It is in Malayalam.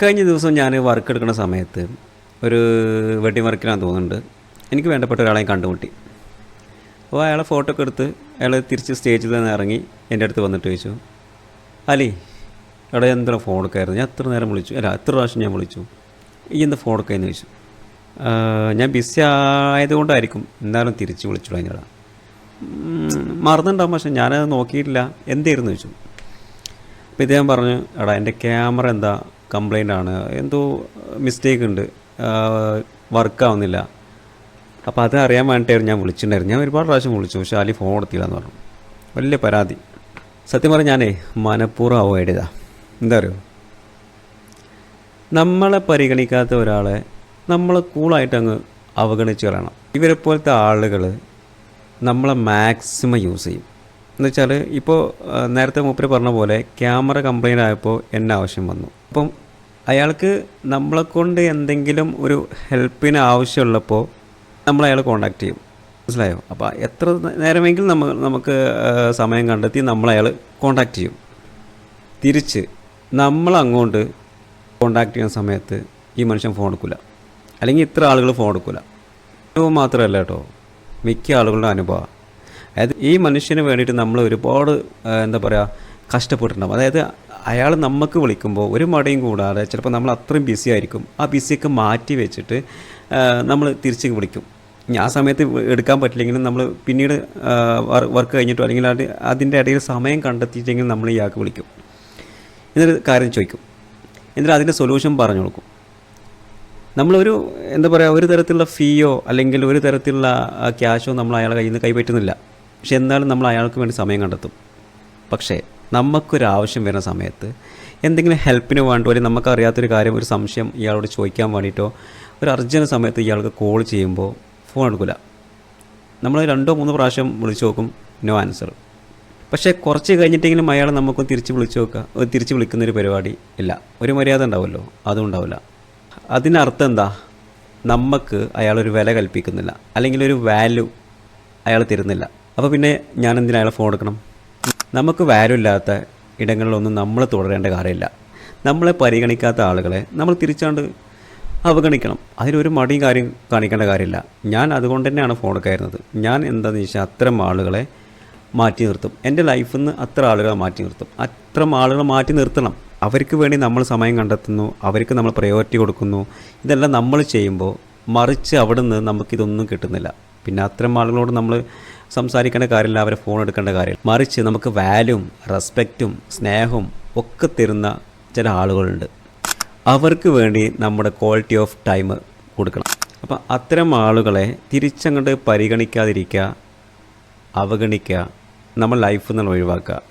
കഴിഞ്ഞ ദിവസം ഞാൻ വർക്ക് എടുക്കുന്ന സമയത്ത് ഒരു വെഡിങ് വർക്കിനാണ് തോന്നുന്നുണ്ട്. എനിക്ക് വേണ്ടപ്പെട്ട ഒരാളെ കണ്ടുമുട്ടി. അപ്പോൾ അയാളെ ഫോട്ടോ ഒക്കെ എടുത്ത് അയാൾ തിരിച്ച് സ്റ്റേജിൽ നിന്ന് ഇറങ്ങി എന്റെ അടുത്ത് വന്നിട്ട് ചോദിച്ചു അലി എടാ എന്താ ഫോൺ എടുക്കായിരുന്നു? ഞാൻ എത്ര നേരം വിളിച്ചു. അല്ല എത്ര പ്രാവശ്യം ഞാൻ വിളിച്ചു. ഈ എന്താ ഫോൺ എന്ന് ചോദിച്ചു. ഞാൻ ബിസി ആയതുകൊണ്ടായിരിക്കും. എന്തായാലും തിരിച്ച് വിളിച്ചു കഴിഞ്ഞാൽ മറന്നുണ്ടാവും. പക്ഷെ ഞാനത് നോക്കിയിട്ടില്ല. എന്തായിരുന്നു ചോദിച്ചു. അപ്പോൾ ഇദ്ദേഹം പറഞ്ഞു എടാ എന്റെ ക്യാമറ എന്താ? കംപ്ലൈന്റ് ആണ്. എന്തോ മിസ്റ്റേക്ക് ഉണ്ട്. വർക്ക് ആവുന്നില്ല. അപ്പോൾ അത് അറിയാൻ വേണ്ടിയിട്ടായിരുന്നു ഞാൻ വിളിച്ചിട്ടുണ്ടായിരുന്നു ഞാൻ ഒരുപാട് പ്രാവശ്യം വിളിച്ചു. പക്ഷേ അലി ഫോൺ എടുത്തില്ല എന്ന് പറഞ്ഞു. വലിയ പരാതി. സത്യം പറഞ്ഞാൽ ഞാനേ മനഃപൂർവം അവോയ്ഡ് ചെയ്താ. എന്താ അറിയോ? നമ്മളെ പരിഗണിക്കാത്ത ഒരാളെ നമ്മൾ കൂളായിട്ട് അങ്ങ് അവഗണിച്ച് കളയണം. ഇവരെ പോലത്തെ ആളുകൾ നമ്മളെ മാക്സിമം യൂസ് ചെയ്യും. എന്ന് വെച്ചാൽ ഇപ്പോൾ നേരത്തെ മൂപ്പര് പറഞ്ഞ പോലെ ക്യാമറ കംപ്ലൈന്റ് ആയപ്പോൾ എന്നെ ആവശ്യം വന്നു. അപ്പം അയാൾക്ക് നമ്മളെ കൊണ്ട് എന്തെങ്കിലും ഒരു ഹെൽപ്പിന് ആവശ്യമുള്ളപ്പോൾ നമ്മൾ അയാളെ കോണ്ടാക്ട് ചെയ്യും. മനസ്സിലായോ? അപ്പോൾ എത്ര നേരമെങ്കിലും നമ്മൾ നമുക്ക് സമയം കണ്ടെത്തി നമ്മൾ നമ്മളയാൾ കോണ്ടാക്ട് ചെയ്യും. തിരിച്ച് നമ്മൾ അങ്ങോട്ട് കോണ്ടാക്ട് ചെയ്യുന്ന സമയത്ത് ഈ മനുഷ്യൻ ഫോൺ എടുക്കില്ല അല്ലെങ്കിൽ ഇത്ര ആളുകൾ ഫോൺ എടുക്കില്ല അനുഭവം മാത്രമല്ല കേട്ടോ. മിക്ക ആളുകളുടെ അനുഭവം. അതായത് ഈ മനുഷ്യന് വേണ്ടിയിട്ട് നമ്മൾ ഒരുപാട് എന്താ പറയുക കഷ്ടപ്പെട്ടിട്ടുണ്ടാവും. അതായത് അയാൾ നമുക്ക് വിളിക്കുമ്പോൾ ഒരു മടയും കൂടാതെ ചിലപ്പോൾ നമ്മൾ അത്രയും ബിസി ആയിരിക്കും. ആ ബിസിയൊക്കെ മാറ്റി വെച്ചിട്ട് നമ്മൾ തിരിച്ച് വിളിക്കും. ആ സമയത്ത് എടുക്കാൻ പറ്റില്ലെങ്കിലും നമ്മൾ പിന്നീട് വർക്ക് കഴിഞ്ഞിട്ടോ അല്ലെങ്കിൽ അത് അതിന്റെ ഇടയിൽ സമയം കണ്ടെത്തിയിട്ടെങ്കിൽ നമ്മൾ ഇയാൾക്ക് വിളിക്കും. എന്നൊരു കാര്യം ചോദിക്കും. എന്നിട്ട് അതിന്റെ സൊല്യൂഷൻ പറഞ്ഞു കൊടുക്കും. നമ്മളൊരു എന്താ പറയുക ഒരു തരത്തിലുള്ള ഫീയോ അല്ലെങ്കിൽ ഒരു തരത്തിലുള്ള ക്യാഷോ നമ്മൾ അയാളെ കയ്യിൽ നിന്ന് കൈപ്പറ്റുന്നില്ല. പക്ഷെ എന്നാലും നമ്മൾ അയാൾക്ക് വേണ്ടി സമയം കണ്ടെത്തും. പക്ഷേ നമുക്കൊരാവശ്യം വരുന്ന സമയത്ത് എന്തെങ്കിലും ഹെൽപ്പിന് വേണ്ടോ അല്ലെങ്കിൽ നമുക്കറിയാത്തൊരു കാര്യം ഒരു സംശയം ഇയാളോട് ചോദിക്കാൻ വേണ്ടിയിട്ടോ ഒരു അർജന്റ് സമയത്ത് ഇയാൾക്ക് കോൾ ചെയ്യുമ്പോൾ ഫോൺ എടുക്കില്ല നമ്മൾ രണ്ടോ മൂന്നോ പ്രാവശ്യം വിളിച്ചു നോക്കും നോ ആൻസർ പക്ഷേ കുറച്ച് കഴിഞ്ഞിട്ടെങ്കിലും അയാൾ നമുക്ക് തിരിച്ച് വിളിച്ചു നോക്കുക തിരിച്ച് വിളിക്കുന്നൊരു പരിപാടി ഇല്ല. ഒരു മര്യാദ ഉണ്ടാവുമല്ലോ അതും ഉണ്ടാവില്ല. അതിനർത്ഥം എന്താ? നമുക്ക് അയാളൊരു വില കൽപ്പിക്കുന്നില്ല. അല്ലെങ്കിൽ ഒരു വാല്യൂ അയാൾ തരുന്നില്ല. അപ്പോൾ പിന്നെ ഞാൻ എന്തിനാ അയാളെ ഫോൺ എടുക്കണം? നമുക്ക് വാല്യൂ ഇല്ലാത്ത ഇടങ്ങളിലൊന്നും നമ്മൾ തുടരേണ്ട കാര്യമില്ല. നമ്മളെ പരിഗണിക്കാത്ത ആളുകളെ നമ്മൾ തിരിച്ചാണ്ട് അവഗണിക്കണം. അതിലൊരു മടിയും കാര്യം കാണിക്കേണ്ട കാര്യമില്ല. ഞാൻ അതുകൊണ്ട് തന്നെയാണ് ഫോൺ കയറുന്നത്. ഞാൻ എന്താണെന്ന് വെച്ചാൽ അത്തരം ആളുകളെ മാറ്റി നിർത്തും. എന്റെ ലൈഫിൽ നിന്ന് അത്ര ആളുകളെ മാറ്റി നിർത്തും. അത്ര ആളുകളെ മാറ്റി നിർത്തണം. അവർക്ക് വേണ്ടി നമ്മൾ സമയം കണ്ടെത്തുന്നു. അവർക്ക് നമ്മൾ പ്രയോറിറ്റി കൊടുക്കുന്നു. ഇതെല്ലാം നമ്മൾ ചെയ്യുമ്പോൾ മറിച്ച് അവിടെ നിന്ന് നമുക്കിതൊന്നും കിട്ടുന്നില്ല. പിന്നെ അത്തരം ആളുകളോട് നമ്മൾ സംസാരിക്കേണ്ട കാര്യമില്ല അവരെ ഫോൺ എടുക്കേണ്ട കാര്യമില്ല. മറിച്ച് നമുക്ക് വാല്യൂം റെസ്പെക്റ്റും സ്നേഹവും ഒക്കെ തരുന്ന ചില ആളുകളുണ്ട്. അവർക്ക് വേണ്ടി നമ്മുടെ ക്വാളിറ്റി ഓഫ് ടൈം കൊടുക്കണം. അപ്പം അത്തരം ആളുകളെ തിരിച്ചങ്ങോട്ട് പരിഗണിക്കാതിരിക്കുക അവഗണിക്കുക നമ്മൾ ലൈഫിൽ നിന്ന് ഒഴിവാക്കുക.